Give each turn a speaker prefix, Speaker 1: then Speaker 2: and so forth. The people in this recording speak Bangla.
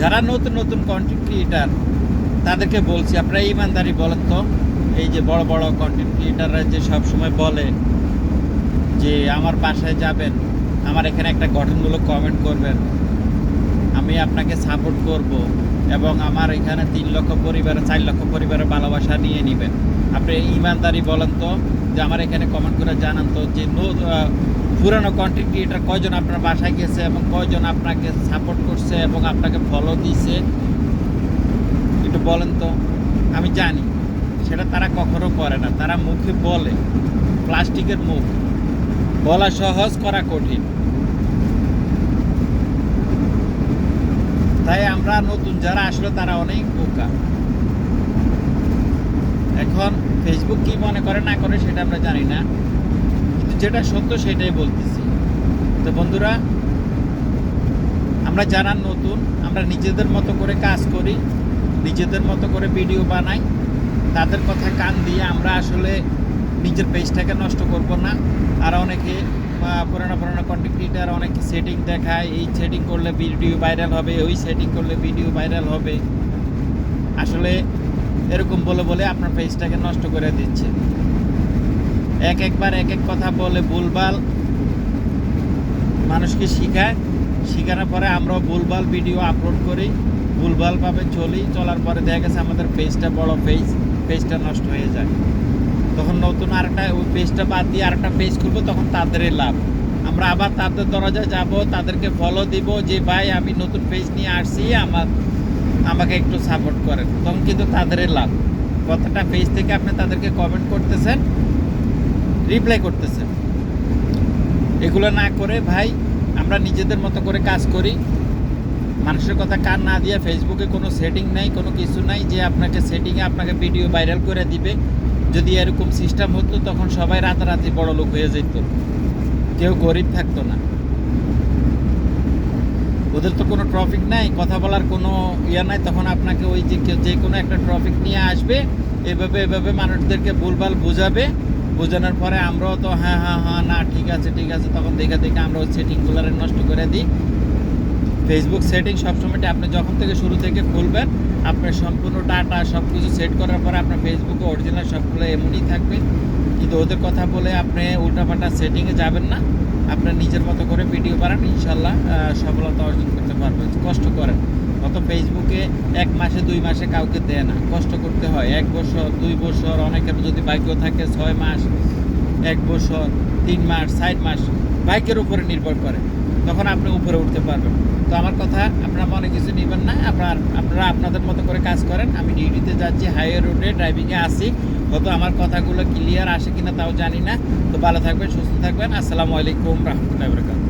Speaker 1: যারা নতুন নতুন কন্টেন্ট ক্রিয়েটার তাদেরকে বলছি, আপনারা ইমানদারি বলেন তো, এই যে বড় বড় কন্টেন্ট ক্রিয়েটাররা যে সব সময় বলে যে, আমার বাসায় যাবেন, আমার এখানে একটা গঠনমূলক কমেন্ট করবেন, আমি আপনাকে সাপোর্ট করব এবং আমার এখানে তিন লক্ষ পরিবারে, চার লক্ষ পরিবারের ভালোবাসা নিয়ে নেবেন। আপনি ইমানদারি বলেন তো যে আমার এখানে কমেন্ট করে জানান তো যে পুরানো কন্টেন্ট ক্রিয়েটার কয়জন আপনার বাসায় গেছে এবং কয়জন আপনাকে সাপোর্ট করছে এবং আপনাকে ফলো দিছে? একটু বলেন তো। আমি জানি, সেটা তারা কখনো করে না। তারা মুখে বলে, প্লাস্টিকের মুখ। বলা সহজ, করা কঠিন। তাই আমরা নতুন যারা আসলে তারা অনেক বোকা। এখন ফেসবুক কি মনে করে, না করে, সেটা আমরা জানি না। কিন্তু যেটা সত্য, সেটাই বলতেছি। তো বন্ধুরা, আমরা যারা নতুন, আমরা নিজেদের মতো করে কাজ করি, নিজেদের মতো করে ভিডিও বানাই, তাদের কথা কান দিয়ে আমরা আসলে নিজের পেজটাকে নষ্ট করব না। আর অনেকে পুরানো পুরানো কন্টেন্ট ক্রিয়েটার অনেকে সেটিং দেখায়, এই সেটিং করলে ভিডিও ভাইরাল হবে, ওই সেটিং করলে ভিডিও ভাইরাল হবে। আসলে এরকম বলে বলে আপনার পেজটাকে নষ্ট করে দিচ্ছে। এক একবার এক এক কথা বলে ভুলভাল মানুষকে শিখায়। শেখানোর পরে আমরাও ভুলভাল ভিডিও আপলোড করি ভুলভালভাবে চলি। চলার পরে দেখা গেছে আমাদের পেজটা বড় পেজ পেজটা নষ্ট হয়ে যায়। তখন নতুন আরেকটা ওই পেজটা বাদ দিয়ে আরেকটা পেজ খুলবো, তখন তাদেরই লাভ। আমরা আবার তাদের দরজায় যাব, তাদেরকে ফলো দিব যে, ভাই, আমি নতুন পেজ নিয়ে আসছি, আমার আমাকে একটু সাপোর্ট করেন। তখন কিন্তু তাদেরই লাভ। কতটা পেজ থেকে আপনি তাদেরকে কমেন্ট করতেছেন রিপ্লাই করতেছেন। এগুলো না করে, ভাই, আমরা নিজেদের মতো করে কাজ করি। মানুষের কথা কান না দিয়ে ফেসবুকে কোনো সেটিং নাই, কোনো কিছু নাই, যে আপনাকে সেটিংয়ে আপনাকে ভিডিও ভাইরাল করে দিবে। যদি এরকম সিস্টেম হতো, তখন সবাই রাতারাতি বড় লোক হয়ে যেত। কেউ গরিব থাকতো না। ওদের তো কোনো ট্রফিক নাই, কথা বলার কোনো ইয়া নাই, তখন আপনাকে ওই যে কেউ যে কোনো একটা ট্রফিক নিয়ে আসবে, এভাবে এভাবে মানুষদেরকে ভুলভাল বোঝাবে, বোঝানোর পরে আমরাও তো হ্যাঁ হ্যাঁ হ্যাঁ না, ঠিক আছে ঠিক আছে, তখন দেখে দেখে আমরা ওই সেটিংগুলো নষ্ট করে দিই। ফেসবুক সেটিং সবসময় আপনি যখন থেকে শুরু থেকে খুলবেন, আপনার সম্পূর্ণ ডাটা সব কিছু সেট করার পরে আপনার ফেসবুকে অরিজিনাল সবগুলো এমনই থাকবে। কিন্তু ওদের কথা বলে আপনি উল্টাপাল্টা সেটিংয়ে যাবেন না। আপনার নিজের মতো করে ভিডিও বানান, ইনশাল্লাহ সফলতা অর্জন করতে পারবেন। কষ্ট করেন। অত ফেসবুকে এক মাসে, দুই মাসে কাউকে দেয় না। কষ্ট করতে হয়। এক বছর, দুই বছর, অনেকের যদি ভাগ্য থাকে ছয় মাস, এক বছর, তিন মাস ষাট মাস বাইকের উপরে নির্ভর করে। তখন আপনি উপরে উঠতে পারবেন। তো আমার কথা, আপনারা মনে কিছু নেবেন না, আপনার, আপনারা আপনাদের মতো করে কাজ করেন। আমি ডিউটিতে যাচ্ছি, হাইওয়ে রোডে ড্রাইভিংয়ে আসি হয়তো আমার কথাগুলো ক্লিয়ার আসে কিনা তাও জানি না। তো ভালো থাকবেন, সুস্থ থাকবেন। আসসালামু আলাইকুম, রহমতুল্লাহ বরকাত